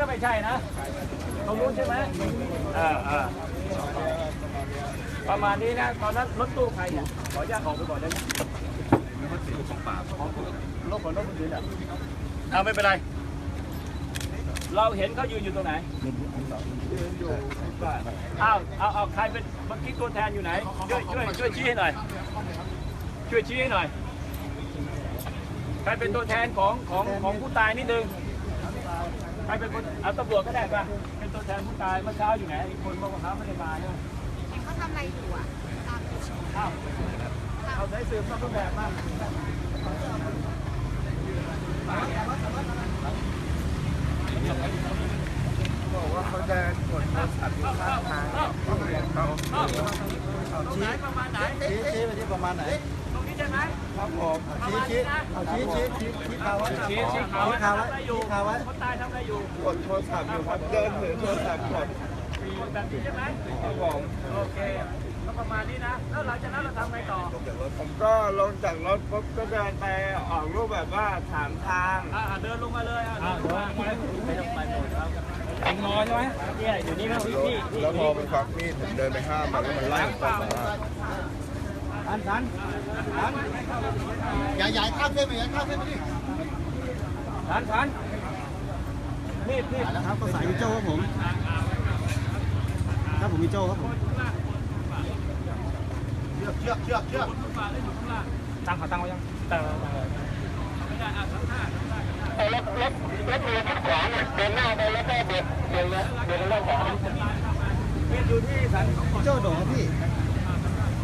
ก็ไม่ใช่นะตรงนู้นใช่ไหมเออเออประมาณนี้นะ ตอนนั้นรถตู้ใครเนี่ยขออนุญาตออกไปก่อนได้ไหมรถของป่ารถของรถคนอื่นอะเอาไม่เป็นไร เราเห็นเขายืนอยู่ตรงไหนยืนอยู่อ้าวเอาเอาใครเป็นเมื่อกี้ตัวแทนอยู่ไหน ช่วยช่วยช่วยชี้ให้หน่อย ช่วยชี้ให้หน่อย ใครเป็นตัวแทนของของของผู้ตายนิดนึง ใครเป็นคนเอาตำรวจก็ได้ป่ะเป็นตัวแทนผู้ตายเมื่อเช้าอยู่ไหนอีกคนบอกว่าเขาไม่ได้มาใช่ไหมเห็นเขาทำอะไรอยู่อะตามอ้าวเอาสายสืบมาต้นแบบมาบอกว่าเขาเดินกดโทรศัพท์อยู่ข้างทางก็เลยเขาอ้าวตรงไหนประมาณไหนชี้ชี้ไปที่ประมาณไหนตรงนี้ ใช่ไหมครับผมชี้ชี้เอาชี้ชี้ชี้ชี้เขาไว้ชี้ชี้ชี้เขาไว้ไว้อยู่ชี้ขาไว้คนตายทำอะไรอยู่กดโทรศัพท์อยู่ครับเดินถือโทรศัพท์กดกดแบบนี้ใช่ไหมครับผมโอเคก็ประมาณนี้นะ แล้วหลังจากนั้นเราทำไงต่อ ผมก็ลงจากรถปุ๊บก็เดินไปออกรูปแบบว่าถามทาง อ่าเดินลงมาเลยอะเดินลงมาไม่ต้องไปหมดครับเองนอนใช่ไหมเนี่ยอยู่นี่ครับพี่พี่พี่ แล้วพอมันควักมีดผมเดินไปห้ามมันแล้วมันไล่ผมไป สองรอบทันทันทันอย่าใหญ่ข้ามเส้นไปอย่าข้ามเส้นไปดิทันทันนี่นี่แล้วครับก็สายมีโจ้ครับผมครับผมมีโจ้ครับผมเชือกเชือกเชือกเชือกตั้งขาตั้งไว้ยังตั้งแล้วตั้งเลยไม่ได้อะทั้งห้าทั้งห้ารถรถรถเมล์ขัดขวางเดินหน้าไปแล้วก็เบียดเบียดรถเบียดรถของมีอยู่ที่สันของโจ้โดดครับพี่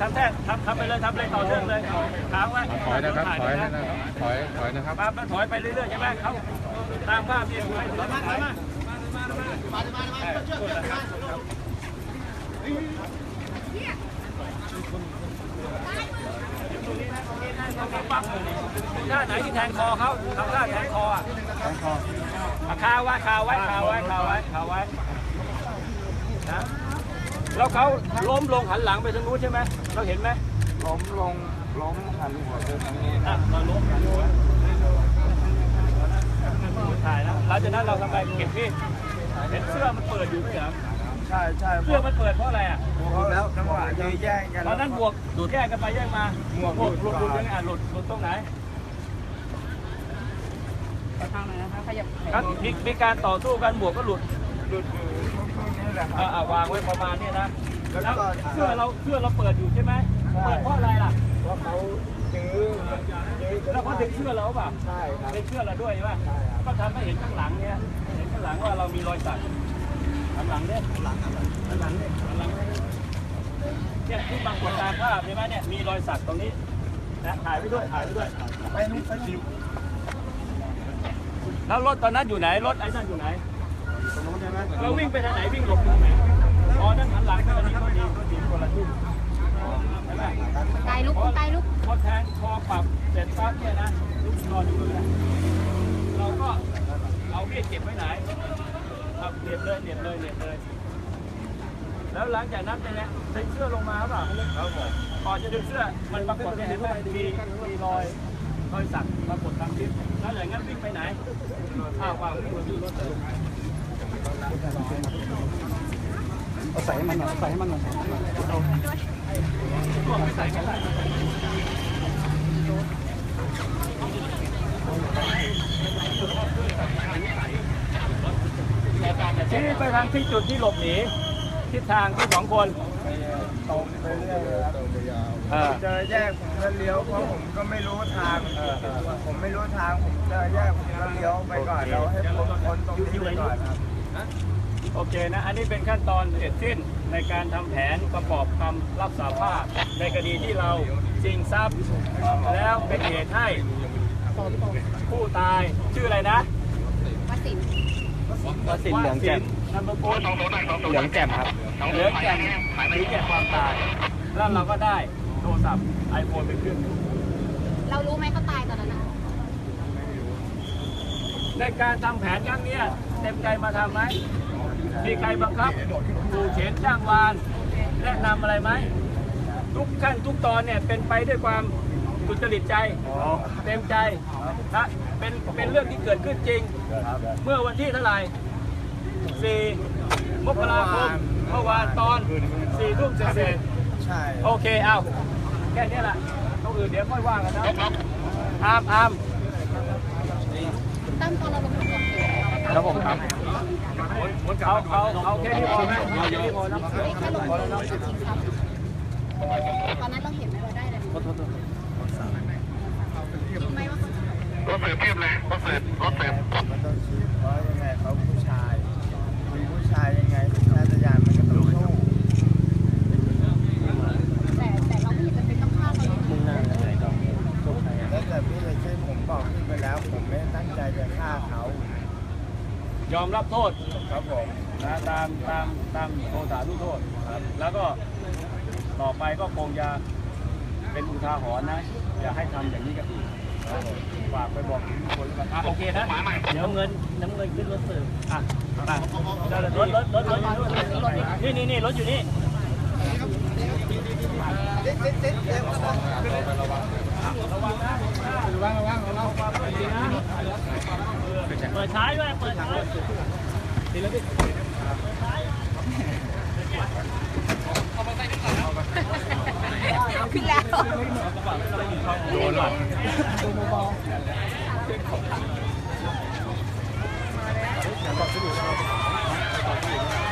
ทงทำแทงทำทำไปเลยทำเลยต่อเนื่องเลยค้างไว้ถอยนะครับถอยนะนะครับถอยถอยนะครับมาถอยไปเรื่อยๆใช่ไหมเขาตามภาพที่ถอยมาถอยมาท่าไหนที่แทงคอเขาทำท่าแทงคออะแทงคออะคาไว้คาไว้คาไว้คาไว้คาไว้นะ แล้วเขาล้มลงหันหลังไปทางนู้นใช่ไหมเราเห็นไหมล้มลงล้มหันหัวไปทางนี้อะเราล้มหันหัวถ่ายแล้วหลังจากนั้นเราทำอะไรเก็บมีดเห็นเสื้อมันเปิดอยู่ไหมเหรอใช่ใช่เสื้อมันเปิดเพราะอะไรอะแล้วจังหวะยื้อแย่งกันตอนนั้นบวกแยกกันไปแยกมาหมวกหลุดหหลุลุดดหลุดยังไงอะหลุดหลุดตรงไหนทางไหนนะคะขยับครับมีมีการต่อสู้กันบวกก็หลุดหลุดอยู่ตรงนี้ แหละคอะรับ อะวางไว้ประมาณนี้นะแล้วแล้วก็ เสื้อเราเสื้อเราเปิดอยู่ใช่ไหมเปิดเพราะอะไรล่ะว่าเขายื้อยื้อแล้วเขาดึงเสื้อเราเปล่าใช่ครับ ดึงเสื้อเราด้วยใช่ไหมก็ทำให้เห็นข้างหลังเนี่ยเห็นข้างหลังว่าเรามีรอยสักข้างหลังเนี่ยข้างหลังข้างหลังเนี่ยข้างหลังเนี่ยเนี่ยที่บางคนตามภาพใช่ไหมเนี่ยมีรอยสักตรงนี้นะถ่ายไปด้วยถ่ายไปด้วยไปนู้นไปดิวแล้วรถตอนนั้นอยู่ไหนรถไอ้นั่นอยู่ไหนตรง นู้นใช่ไหมเราวิ่งไปทางไหนวิ่งหลบทางไหนอ๋อนั่นหันหลังไปอันนี้ก็ดีก็ดีคนละที่ใช่ไหมตายลุกคุณตายลุกพอแทงคอปรับเสร็จปั๊บเนี่ยนะลูกนอนอยู่เลยเราก็เอามีดเก็บไว้ไหนเอาเหน็บเลยเหน็บเลยเหน็บเลยแล้วหลังจากนั้นเป็นไงดึงเสื้อลงมาเปล่าครับผมก่อนจะดึงเสื้อมันปรากฏเนี่ยเห็นไหมมีมีรอยรอยสักปรากฏตามคลิปแล้วอย่างนั้นวิ่งไปไหนอ้าววางวิ่งมาที่รถเลย เอาใส่มันหน่อยใส่ให้มันหน่อยชี้ไปทางที่จุดที่หลบหนีทิศทางที่สองคนตรงไปเรื่อยเลยครับเออเจอแยกผมก็เลี้ยวเพราะผมก็ไม่รู้ทางผมไม่รู้ทางผมเจอแยกผมก็เลี้ยวไปก่อนแล้วให้ผมพ้นตรงนี้ไปก่อนครับ โอเคนะ อันนี้เป็นขั้นตอนเสร็จสิ้นในการทำแผนประกอบคำรับสารภาพ ในคดีที่เราจริงทรัพย์แล้วเป็นเหตุให้ผู้ตายชื่ออะไรนะวสินวสินเหลืองแจ่มนามสกุลเหลืองแจ่มครับเหลืองแจ่มหรือแก่ความตาย แล้วเราก็ได้โทรศัพท์ไอโฟนไปเครื่องหนึ่งเรารู้ไหมเขาตายตอนนั้นอะ ในการทำแผนครั้งเนี้ยเต็มใจมาทำไหม มีใครบังคับดูเข็นจ้างวาน แนะนำอะไรไหม ทุกขั้นทุกตอนเนี่ยเป็นไปด้วยความสุจริตใจเต็มใจนะเป็นเป็นเรื่องที่เกิดขึ้นจริง เมื่อวันที่เท่าไหร่สี่มกราคมเมื่อวานตอนสี่ทุ่มเศษใช่ๆโอเคเอาแค่นี้แหละต้องอื่นเดี๋ยวค่อยว่ากันนะอามอาม ตั้มตอนเราลงมือก่อเหตุครับผมครับเอาเอาเอาแค่นี้พอไหมเอาแค่นี้พอนะไม่แค่ลงมือกับชิงทรัพย์ตอนนั้นเราเห็นไหมเราได้อะไรรู้ไหมว่าเขารถเสือเพียบเลยรถเสือรถเสือ มันต้องคิดเพราะยังไงเขาผู้ชายมีผู้ชายยังไงสัญชาตญาณมันก็ต้องสู้ แต่แต่เราไม่เห็นจะเป็นต้องฆ่าเขาเลยนะ แล้วแต่พี่เลยช่วยผมบอกพี่ไปแล้ว ผมไม่ได้ตั้งใจจะฆ่าเขา ยอมรับโทษครับผมนะตามตามตามโทษฐานลูกโทษครับแล้วก็ต่อไปก็คงจะเป็นอุทาหรณ์นะ อย่าให้ทำอย่างนี้กับอีกครับผมฝากไปบอกถึงทุกคนแล้วกันอะโอเคนะเดี๋ยวเงินน้ำเงินขึ้นรถสื่ออะอะรถรถรถรถรถรถนี่นี่นี่รถอยู่นี่ ระวังนะระวังระวังระวังความดีนะเปิด ท้ายด้วย เปิดท้ายทีละนิดขึ้นแล้วโดนหลังมาแล้ว